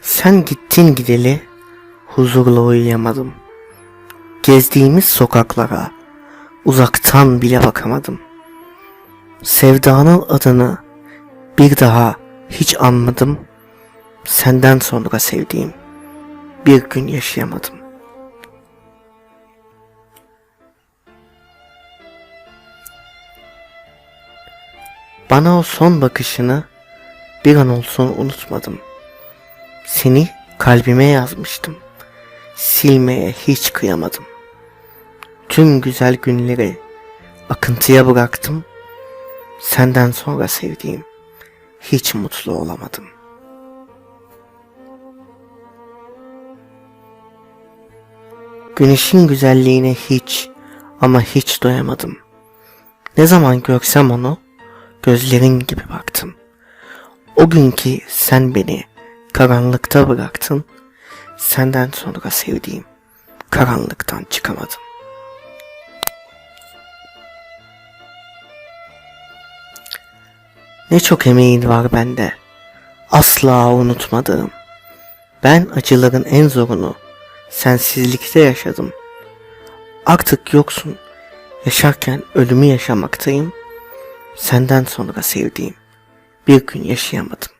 Sen gittin gideli huzurla uyuyamadım. Gezdiğimiz sokaklara uzaktan bile bakamadım. Sevdanın adını bir daha hiç anmadım. Senden sonra sevdiğim bir gün yaşayamadım. Bana o son bakışını bir an olsun unutmadım. Seni kalbime yazmıştım. Silmeye hiç kıyamadım. Tüm güzel günleri akıntıya bıraktım. Senden sonra sevdiğim hiç mutlu olamadım. Güneşin güzelliğine hiç ama hiç doyamadım. Ne zaman görsem onu gözlerin gibi baktım. O günkü sen beni karanlıkta bıraktın. Senden sonra sevdiğim karanlıktan çıkamadım. Ne çok emeğin var bende. Asla unutmadığım. Ben acıların en zorunu sensizlikte yaşadım. Artık yoksun. Yaşarken ölümü yaşamaktayım. Senden sonra sevdiğim bir gün yaşayamadım.